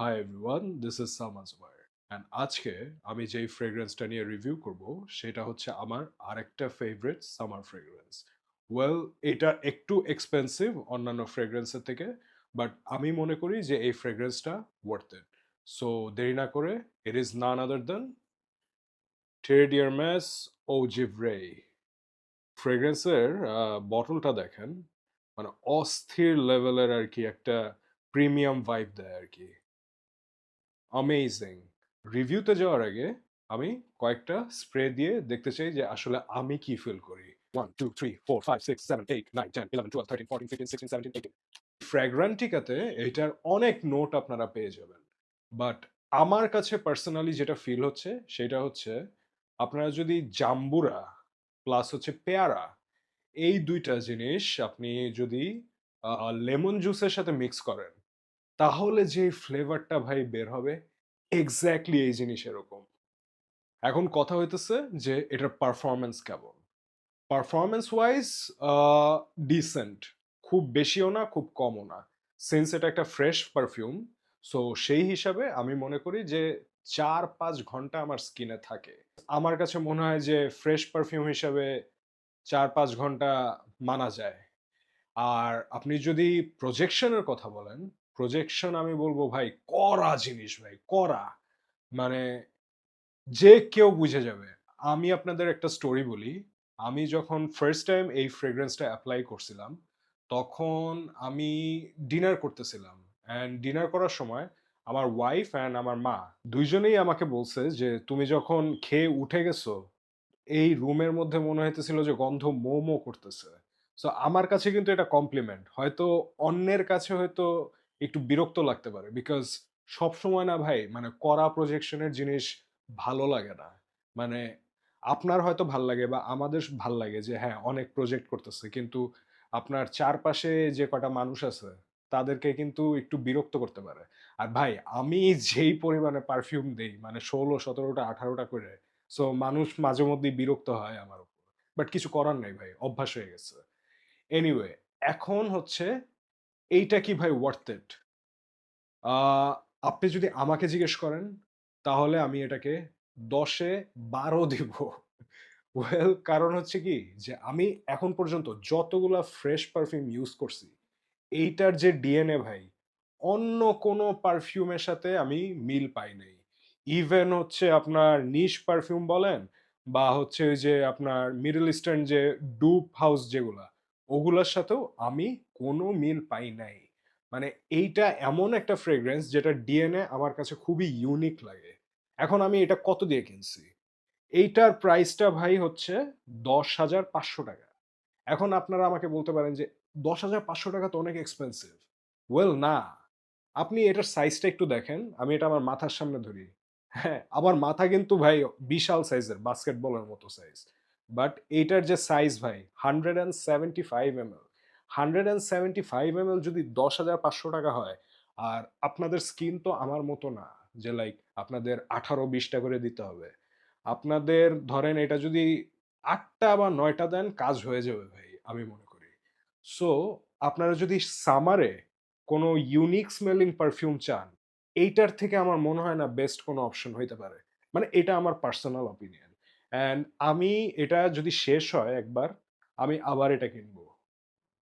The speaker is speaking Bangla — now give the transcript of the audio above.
Hi everyone this is Samaj and আজকে আমি যেই ফ্রেগ্রেন্সটা নিয়ে রিভিউ করব, সেটা হচ্ছে আমার আরেকটা ফেভারিট সামার ফ্রেগ্রেন্স ওয়েল এটা একটু এক্সপেন্সিভ অন্যান্য ফ্রেগ্রেন্সের থেকে বাট আমি মনে করি যে এই ফ্রেগ্রেন্সটা ওয়ার্থ ইট সো দেরি না করে ইট ইজ নান আদার দেন টেডিয়ারম্যাস ও জিভরে ফ্রেগ্রেন্সের বটলটা দেখেন মানে অস্থির লেভেলের আর কি একটা প্রিমিয়াম ভাইব দেয় আর কি। অ্যামেজিং রিভিউতে যাওয়ার আগে আমি কয়েকটা স্প্রে দিয়ে দেখতে চাই যে আসলে আমি কি ফিল করি। One two three four five ফ্র্যাগ্রান্টিকাতে এটার অনেক নোট আপনারা পেয়ে যাবেন। বাট আমার কাছে পার্সোনালি যেটা ফিল হচ্ছে, সেটা হচ্ছে আপনারা যদি জাম্বুরা প্লাস হচ্ছে পেয়ারা, এই দুইটা জিনিস আপনি যদি লেমন জুসের সাথে মিক্স করেন তাহলে যে ফ্লেভারটা ভাই বের হবে এক্স্যাক্টলি এই জিনিস এরকম। এখন কথা হইতেছে যে এটার পারফরমেন্স কেমন? পারফরমেন্স ওয়াইজ ডিসেন্ট খুব বেশিও না, খুব কমও না। সিন্স এটা একটা ফ্রেশ পারফিউম সো সেই হিসাবে আমি মনে করি যে চার পাঁচ ঘণ্টা আমার স্কিনে থাকে। আমার কাছে মনে হয় যে ফ্রেশ পারফিউম হিসাবে চার পাঁচ ঘণ্টা মানা যায়। আর আপনি যদি প্রজেকশনের কথা বলেন প্রজেকশন আমি বলব ভাই করা জিনিস ভাই করা মানে যে কেউ বুঝে যাবে। আমি আপনাদের একটা স্টোরি বলি। আমি যখন ফার্স্ট টাইম এই ফ্রেগ্রেন্সটা অ্যাপ্লাই করছিলাম, তখন আমি ডিনার করতেছিলাম। অ্যান্ড ডিনার করার সময় আমার ওয়াইফ অ্যান্ড আমার মা দুইজনেই আমাকে বলছে যে, তুমি যখন খেয়ে উঠে গেছো, এই রুমের মধ্যে মনে হইতেছিল যে গন্ধ মো মো করতেছে। সো আমার কাছে কিন্তু এটা কমপ্লিমেন্ট হয়তো অন্যের কাছে হয়তো একটু বিরক্ত লাগতে পারে। বিকজ সব সময় না ভাই মানে করা প্রজেকশনের জিনিস ভালো লাগে না। মানে আপনার হয়তো ভালো লাগে বা আমাদের ভালো লাগে যে হ্যাঁ অনেক প্রজেক্ট করতেছে। কিন্তু আপনার চারপাশে যে কটা মানুষ আছে, তাদেরকে কিন্তু একটু বিরক্ত করতে পারে। আর ভাই, আমি যেই পরিমাণে পারফিউম দেই মানে ষোলো, সতেরোটা, আঠারোটা করে সো মানুষ মাঝে মধ্যেই বিরক্ত হয় আমার উপর। বাট কিছু করার নাই ভাই, অভ্যাস হয়ে গেছে। এনিওয়ে এখন হচ্ছে এইটা কি ভাই ওয়ার্থ ইট আপনি যদি আমাকে জিজ্ঞেস করেন, তাহলে আমি এটাকে দশে বারো দিব। ওয়েল কারণ হচ্ছে কি যে আমি এখন পর্যন্ত যতগুলা ফ্রেশ পারফিউম ইউজ করছি, এইটার যে ডিএনএ ভাই, অন্য কোনো পারফিউমের সাথে আমি মিল পাই নাই। ইভেন হচ্ছে আপনার নিশ পারফিউম বলেন, বা হচ্ছে ওই যে আপনার মিডল ইস্টার্ন যে ডুপ হাউস যেগুলা ওগুলোর সাথেও আমি কোনো মিল পাই নাই। মানে এইটা এমন একটা ফ্রেগ্রেন্স যেটা ডিএনএ আমার কাছে খুবই ইউনিক লাগে। এখন আমি এটা কত দিয়ে কিনছি? এইটার প্রাইসটা ভাই হচ্ছে দশ হাজার পাঁচশো টাকা। এখন আপনারা আমাকে বলতে পারেন যে, দশ হাজার পাঁচশো টাকা তো অনেক এক্সপেন্সিভ ওয়েল না। আপনি এটার সাইজটা একটু দেখেন। আমি এটা আমার মাথার সামনে ধরি। হ্যাঁ আমার মাথা কিন্তু ভাই বিশাল সাইজের বাস্কেটবলের মতো সাইজ বাট এইটার যে সাইজ ভাই hundred and seventy five M L hundred and seventy five M L যদি দশ হাজার পাঁচশো টাকা হয়, আর আপনাদের স্কিন তো আমার মতো না, যে লাইক আপনাদের আঠারো, বিশটা করে দিতে হবে। আপনাদের ধরেন এটা যদি আটটা বা নয়টা দেন, কাজ হয়ে যাবে ভাই, আমি মনে করি। সো আপনারা যদি সামারে কোনো ইউনিক স্মেলিং পারফিউম চান, এইটার থেকে আমার মনে হয় না বেস্ট কোনো অপশন হইতে পারে। মানে এটা আমার পার্সোনাল অপিনিয়ন অ্যান্ড আমি এটা যদি শেষ হয় একবার আমি আবার এটা কিনবো।